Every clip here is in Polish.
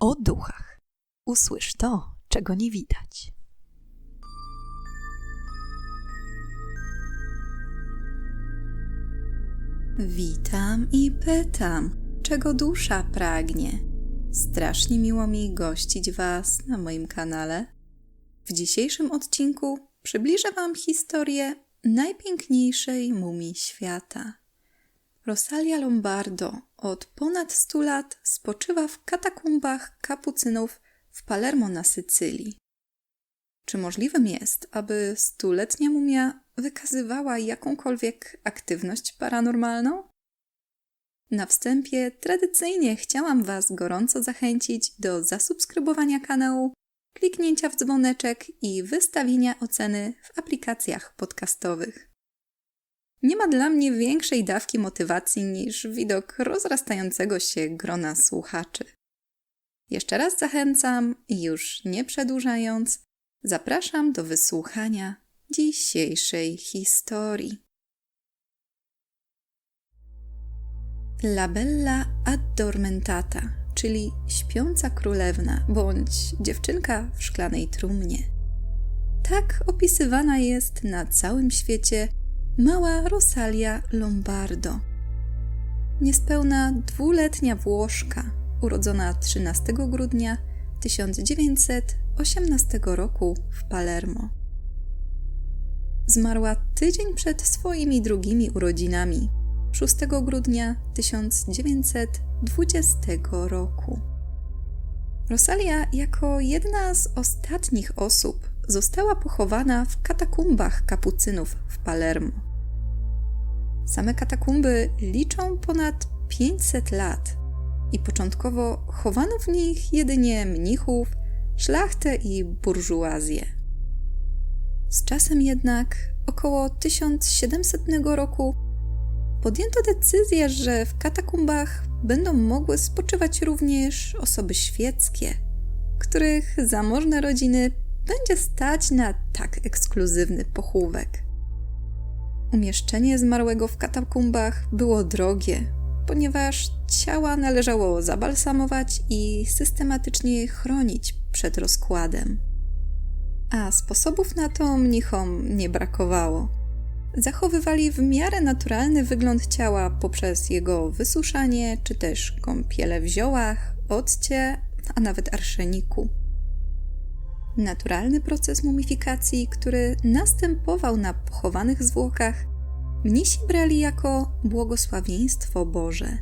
o duchach. Usłysz to, czego nie widać. Witam i pytam, czego dusza pragnie. Strasznie miło mi gościć Was na moim kanale. W dzisiejszym odcinku przybliżę Wam historię najpiękniejszej mumii świata. Rosalia Lombardo od ponad 100 lat spoczywa w katakumbach kapucynów w Palermo na Sycylii. Czy możliwym jest, aby stuletnia mumia wykazywała jakąkolwiek aktywność paranormalną? Na wstępie tradycyjnie chciałam Was gorąco zachęcić do zasubskrybowania kanału, kliknięcia w dzwoneczek i wystawienia oceny w aplikacjach podcastowych. Nie ma dla mnie większej dawki motywacji niż widok rozrastającego się grona słuchaczy. Jeszcze raz zachęcam już nie przedłużając, zapraszam do wysłuchania dzisiejszej historii. La Bella Addormentata, czyli śpiąca królewna bądź dziewczynka w szklanej trumnie. Tak opisywana jest na całym świecie mała Rosalia Lombardo. Niespełna dwuletnia Włoszka, urodzona 13 grudnia 1918 roku w Palermo. Zmarła tydzień przed swoimi drugimi urodzinami, 6 grudnia 1920 roku. Rosalia, jako jedna z ostatnich osób, została pochowana w katakumbach kapucynów w Palermo. Same katakumby liczą ponad 500 lat i początkowo chowano w nich jedynie mnichów, szlachtę i burżuazję. Z czasem jednak, około 1700 roku, podjęto decyzję, że w katakumbach będą mogły spoczywać również osoby świeckie, których zamożne rodziny będzie stać na tak ekskluzywny pochówek. Umieszczenie zmarłego w katakumbach było drogie, ponieważ ciała należało zabalsamować i systematycznie chronić przed rozkładem. A sposobów na to mnichom nie brakowało. Zachowywali w miarę naturalny wygląd ciała poprzez jego wysuszanie, czy też kąpiele w ziołach, occie, a nawet arszeniku. Naturalny proces mumifikacji, który następował na pochowanych zwłokach, mnisi brali jako błogosławieństwo Boże.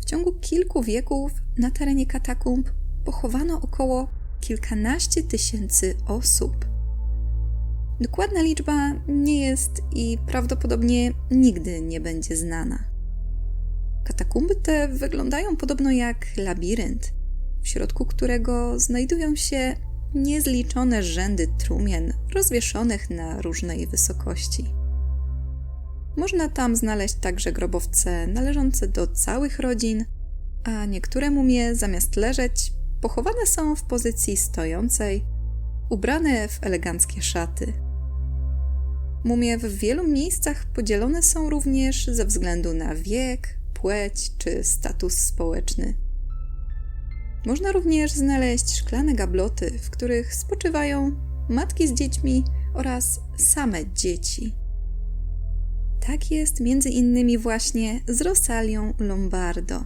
W ciągu kilku wieków na terenie katakumb pochowano około kilkanaście tysięcy osób. Dokładna liczba nie jest i prawdopodobnie nigdy nie będzie znana. Katakumby te wyglądają podobno jak labirynt, w środku którego znajdują się niezliczone rzędy trumien rozwieszonych na różnej wysokości. Można tam znaleźć także grobowce należące do całych rodzin, a niektóre mumie zamiast leżeć pochowane są w pozycji stojącej, ubrane w eleganckie szaty. Mumie w wielu miejscach podzielone są również ze względu na wiek, płeć czy status społeczny. Można również znaleźć szklane gabloty, w których spoczywają matki z dziećmi oraz same dzieci. Tak jest między innymi właśnie z Rosalią Lombardo.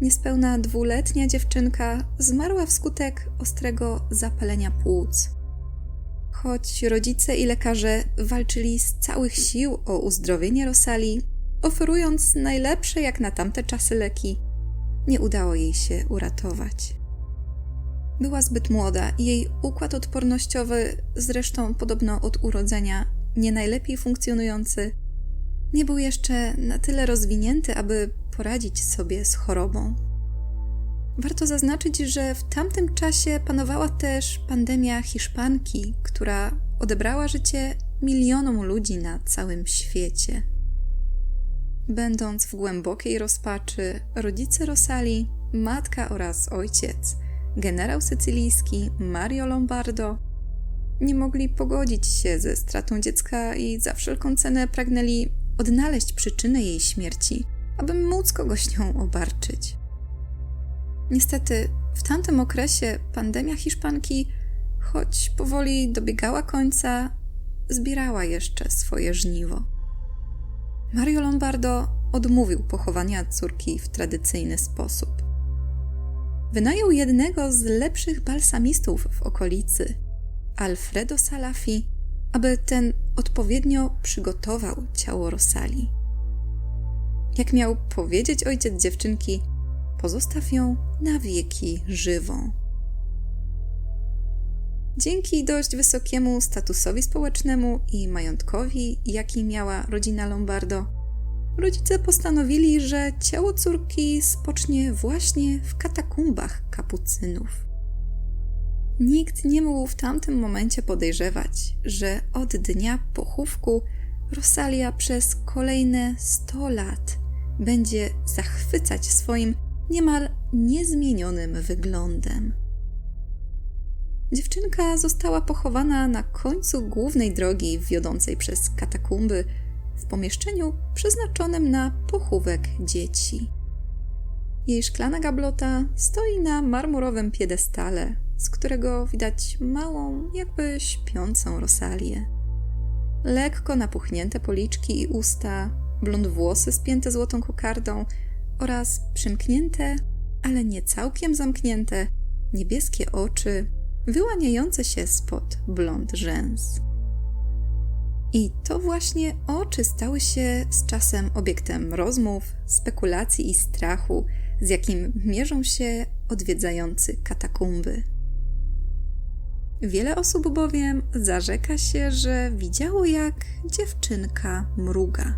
Niespełna dwuletnia dziewczynka zmarła wskutek ostrego zapalenia płuc. Choć rodzice i lekarze walczyli z całych sił o uzdrowienie Rosali, oferując najlepsze jak na tamte czasy leki, nie udało jej się uratować. Była zbyt młoda i jej układ odpornościowy, zresztą podobno od urodzenia, nie najlepiej funkcjonujący, nie był jeszcze na tyle rozwinięty, aby poradzić sobie z chorobą. Warto zaznaczyć, że w tamtym czasie panowała też pandemia hiszpanki, która odebrała życie milionom ludzi na całym świecie. Będąc w głębokiej rozpaczy, rodzice Rosali, matka oraz ojciec, generał sycylijski Mario Lombardo, nie mogli pogodzić się ze stratą dziecka i za wszelką cenę pragnęli odnaleźć przyczynę jej śmierci, aby móc kogoś nią obarczyć. Niestety, w tamtym okresie pandemia hiszpanki, choć powoli dobiegała końca, zbierała jeszcze swoje żniwo. Mario Lombardo odmówił pochowania córki w tradycyjny sposób. Wynajął jednego z lepszych balsamistów w okolicy, Alfredo Salafi, aby ten odpowiednio przygotował ciało Rosali. Jak miał powiedzieć ojciec dziewczynki, pozostaw ją na wieki żywą. Dzięki dość wysokiemu statusowi społecznemu i majątkowi, jaki miała rodzina Lombardo, rodzice postanowili, że ciało córki spocznie właśnie w katakumbach kapucynów. Nikt nie mógł w tamtym momencie podejrzewać, że od dnia pochówku Rosalia przez kolejne 100 lat będzie zachwycać swoim niemal niezmienionym wyglądem. Dziewczynka została pochowana na końcu głównej drogi wiodącej przez katakumby w pomieszczeniu przeznaczonym na pochówek dzieci. Jej szklana gablota stoi na marmurowym piedestale, z którego widać małą, jakby śpiącą Rosalię. Lekko napuchnięte policzki i usta, blond włosy spięte złotą kokardą oraz przymknięte, ale nie całkiem zamknięte, niebieskie oczy wyłaniające się spod blond rzęs. I to właśnie oczy stały się z czasem obiektem rozmów, spekulacji i strachu, z jakim mierzą się odwiedzający katakumby. Wiele osób bowiem zarzeka się, że widziało, jak dziewczynka mruga.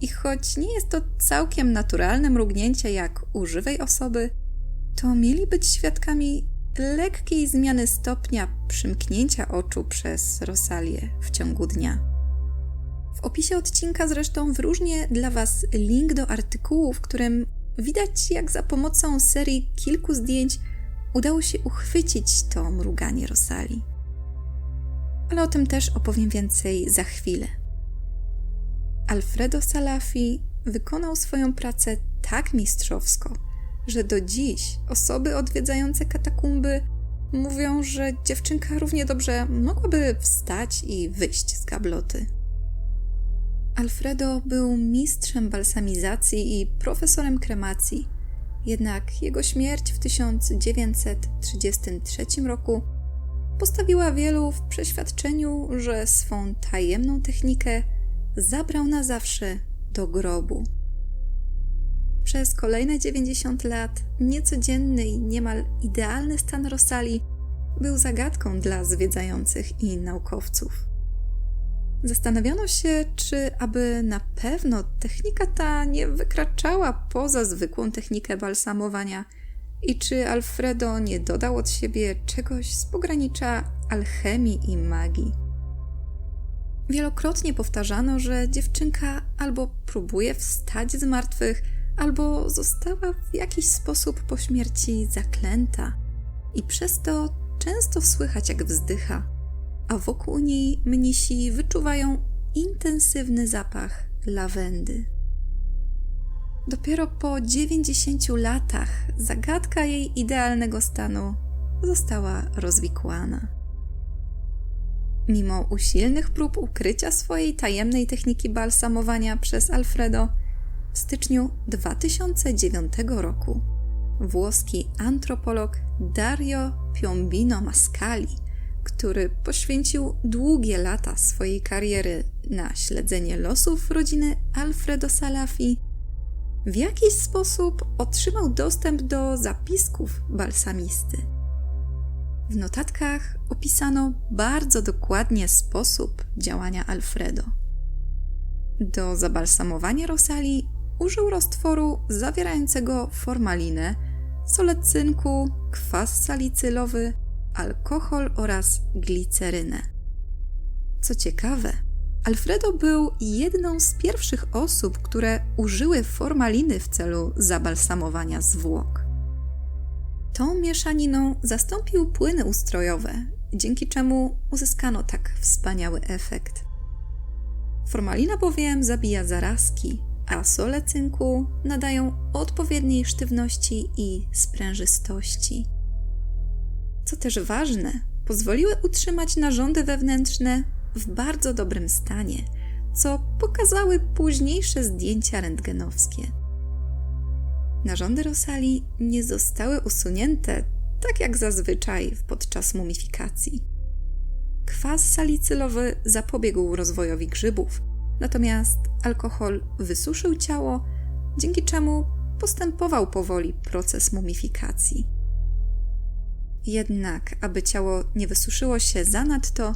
I choć nie jest to całkiem naturalne mrugnięcie jak u żywej osoby, to mieli być świadkami lekkiej zmiany stopnia przymknięcia oczu przez Rosalię w ciągu dnia. W opisie odcinka zresztą wyróżnię dla Was link do artykułu, w którym widać, jak za pomocą serii kilku zdjęć udało się uchwycić to mruganie Rosali. Ale o tym też opowiem więcej za chwilę. Alfredo Salafi wykonał swoją pracę tak mistrzowsko, że do dziś osoby odwiedzające katakumby mówią, że dziewczynka równie dobrze mogłaby wstać i wyjść z gabloty. Alfredo był mistrzem balsamizacji i profesorem kremacji, jednak jego śmierć w 1933 roku postawiła wielu w przeświadczeniu, że swą tajemną technikę zabrał na zawsze do grobu. Przez kolejne 90 lat niecodzienny i niemal idealny stan Rosali był zagadką dla zwiedzających i naukowców. Zastanawiano się, czy aby na pewno technika ta nie wykraczała poza zwykłą technikę balsamowania i czy Alfredo nie dodał od siebie czegoś z pogranicza alchemii i magii. Wielokrotnie powtarzano, że dziewczynka albo próbuje wstać z martwych, albo została w jakiś sposób po śmierci zaklęta i przez to często słychać jak wzdycha, a wokół niej mnisi wyczuwają intensywny zapach lawendy. Dopiero po 90 latach zagadka jej idealnego stanu została rozwikłana. Mimo usilnych prób ukrycia swojej tajemnej techniki balsamowania przez Alfredo, w styczniu 2009 roku włoski antropolog Dario Piombino Mascali, który poświęcił długie lata swojej kariery na śledzenie losów rodziny Alfredo Salafi, w jakiś sposób otrzymał dostęp do zapisków balsamisty. W notatkach opisano bardzo dokładnie sposób działania Alfredo. Do zabalsamowania Rosali użył roztworu zawierającego formalinę, solę cynku, kwas salicylowy, alkohol oraz glicerynę. Co ciekawe, Alfredo był jedną z pierwszych osób, które użyły formaliny w celu zabalsamowania zwłok. Tą mieszaniną zastąpił płyny ustrojowe, dzięki czemu uzyskano tak wspaniały efekt. Formalina bowiem zabija zarazki, a sole cynku nadają odpowiedniej sztywności i sprężystości. Co też ważne, pozwoliły utrzymać narządy wewnętrzne w bardzo dobrym stanie, co pokazały późniejsze zdjęcia rentgenowskie. Narządy Rosali nie zostały usunięte, tak jak zazwyczaj podczas mumifikacji. Kwas salicylowy zapobiegł rozwojowi grzybów, natomiast alkohol wysuszył ciało, dzięki czemu postępował powoli proces mumifikacji. Jednak, aby ciało nie wysuszyło się zanadto,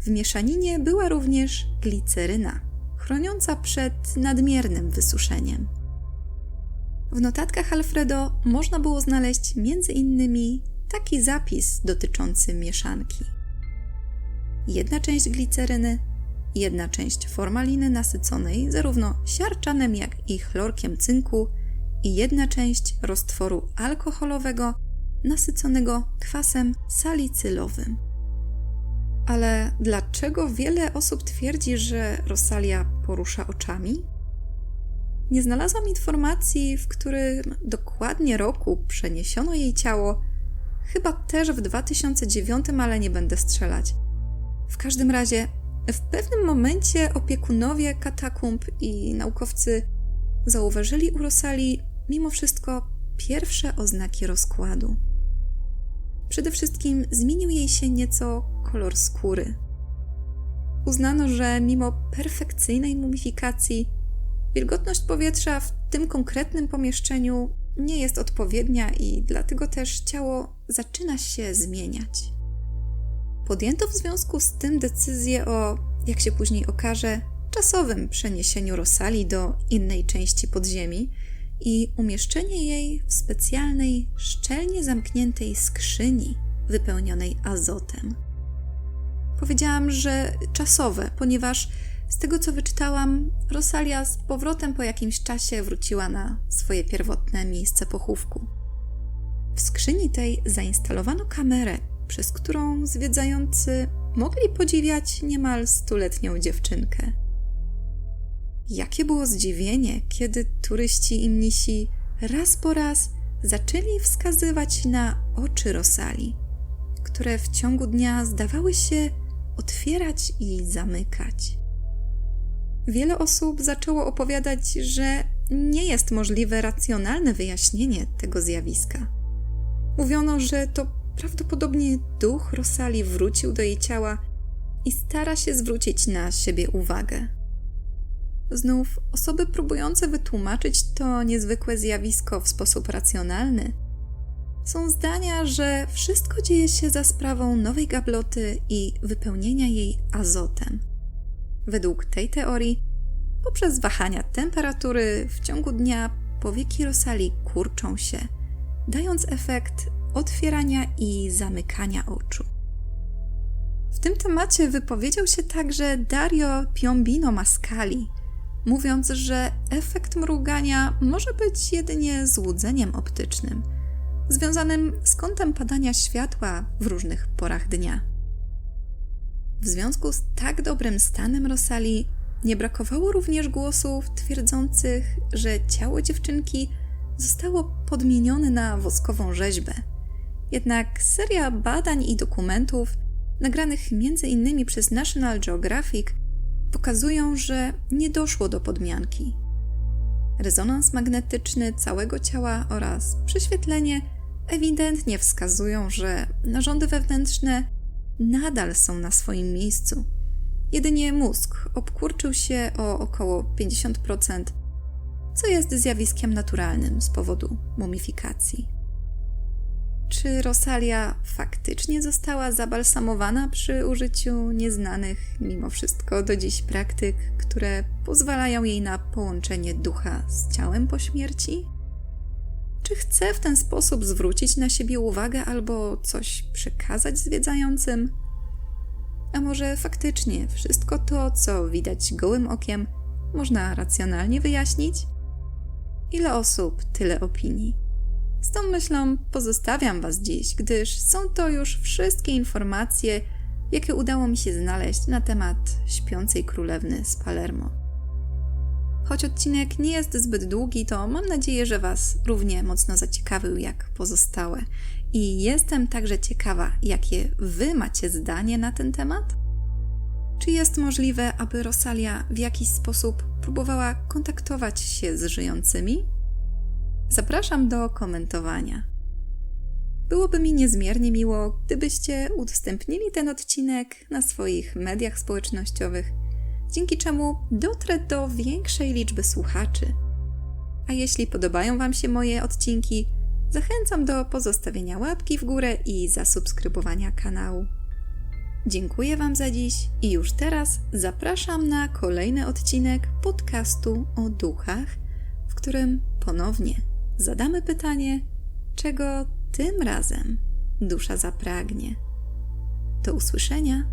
w mieszaninie była również gliceryna, chroniąca przed nadmiernym wysuszeniem. W notatkach Alfredo można było znaleźć m.in. taki zapis dotyczący mieszanki. Jedna część gliceryny, jedna część formaliny nasyconej zarówno siarczanem, jak i chlorkiem cynku i jedna część roztworu alkoholowego nasyconego kwasem salicylowym. Ale dlaczego wiele osób twierdzi, że Rosalia porusza oczami? Nie znalazłam informacji, w którym dokładnie roku przeniesiono jej ciało. Chyba też w 2009, ale nie będę strzelać. W każdym razie, w pewnym momencie opiekunowie katakumb i naukowcy zauważyli u Rosali mimo wszystko pierwsze oznaki rozkładu. Przede wszystkim zmienił jej się nieco kolor skóry. Uznano, że mimo perfekcyjnej mumifikacji, wilgotność powietrza w tym konkretnym pomieszczeniu nie jest odpowiednia i dlatego też ciało zaczyna się zmieniać. Podjęto w związku z tym decyzję o, jak się później okaże, czasowym przeniesieniu Rosali do innej części podziemi i umieszczenie jej w specjalnej, szczelnie zamkniętej skrzyni wypełnionej azotem. Powiedziałam, że czasowe, ponieważ z tego co wyczytałam, Rosalia z powrotem po jakimś czasie wróciła na swoje pierwotne miejsce pochówku. W skrzyni tej zainstalowano kamerę, przez którą zwiedzający mogli podziwiać niemal stuletnią dziewczynkę. Jakie było zdziwienie, kiedy turyści i mnisi raz po raz zaczęli wskazywać na oczy Rosali, które w ciągu dnia zdawały się otwierać i zamykać. Wiele osób zaczęło opowiadać, że nie jest możliwe racjonalne wyjaśnienie tego zjawiska. Mówiono, że to prawdopodobnie duch Rosali wrócił do jej ciała i stara się zwrócić na siebie uwagę. Znów osoby próbujące wytłumaczyć to niezwykłe zjawisko w sposób racjonalny są zdania, że wszystko dzieje się za sprawą nowej gabloty i wypełnienia jej azotem. Według tej teorii, poprzez wahania temperatury w ciągu dnia powieki Rosali kurczą się, dając efekt otwierania i zamykania oczu. W tym temacie wypowiedział się także Dario Piombino Mascali, mówiąc, że efekt mrugania może być jedynie złudzeniem optycznym, związanym z kątem padania światła w różnych porach dnia. W związku z tak dobrym stanem Rosali nie brakowało również głosów twierdzących, że ciało dziewczynki zostało podmienione na woskową rzeźbę. Jednak seria badań i dokumentów, nagranych m.in. przez National Geographic, pokazują, że nie doszło do podmianki. Rezonans magnetyczny całego ciała oraz prześwietlenie ewidentnie wskazują, że narządy wewnętrzne nadal są na swoim miejscu. Jedynie mózg obkurczył się o około 50%, co jest zjawiskiem naturalnym z powodu mumifikacji. Czy Rosalia faktycznie została zabalsamowana przy użyciu nieznanych mimo wszystko do dziś praktyk, które pozwalają jej na połączenie ducha z ciałem po śmierci? Czy chce w ten sposób zwrócić na siebie uwagę albo coś przekazać zwiedzającym? A może faktycznie wszystko to, co widać gołym okiem, można racjonalnie wyjaśnić? Ile osób, tyle opinii. Z tą myślą pozostawiam Was dziś, gdyż są to już wszystkie informacje, jakie udało mi się znaleźć na temat śpiącej królewny z Palermo. Choć odcinek nie jest zbyt długi, to mam nadzieję, że Was równie mocno zaciekawił jak pozostałe. I jestem także ciekawa, jakie Wy macie zdanie na ten temat? Czy jest możliwe, aby Rosalia w jakiś sposób próbowała kontaktować się z żyjącymi? Zapraszam do komentowania. Byłoby mi niezmiernie miło, gdybyście udostępnili ten odcinek na swoich mediach społecznościowych, dzięki czemu dotrę do większej liczby słuchaczy. A jeśli podobają Wam się moje odcinki, zachęcam do pozostawienia łapki w górę i zasubskrybowania kanału. Dziękuję Wam za dziś i już teraz zapraszam na kolejny odcinek podcastu o duchach, w którym ponownie zadamy pytanie, czego tym razem dusza zapragnie. Do usłyszenia.